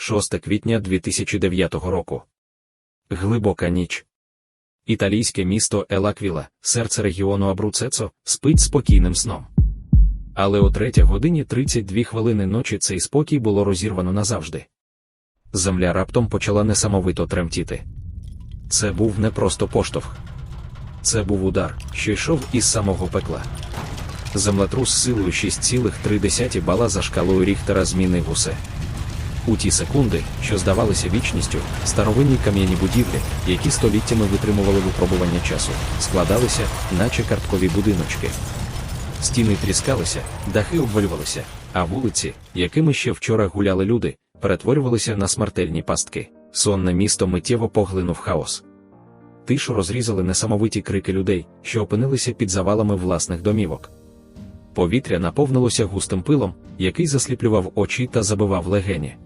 6 квітня 2009 року. Глибока ніч. Італійське місто Елаквіла, серце регіону Абруцецо, спить спокійним сном. Але о 3 годині 32 хвилини ночі цей спокій було розірвано назавжди. Земля раптом почала несамовито тремтіти. Це був не просто поштовх. Це був удар, що йшов із самого пекла. Землетрус силою 6,3 бала за шкалою Ріхтера змінив усе. У ті секунди, що здавалися вічністю, старовинні кам'яні будівлі, які століттями витримували випробування часу, складалися, наче карткові будиночки. Стіни тріскалися, дахи обвалювалися, а вулиці, якими ще вчора гуляли люди, перетворювалися на смертельні пастки. Сонне місто миттєво поглинув хаос. Тишу розрізали несамовиті крики людей, що опинилися під завалами власних домівок. Повітря наповнилося густим пилом, який засліплював очі та забивав легені.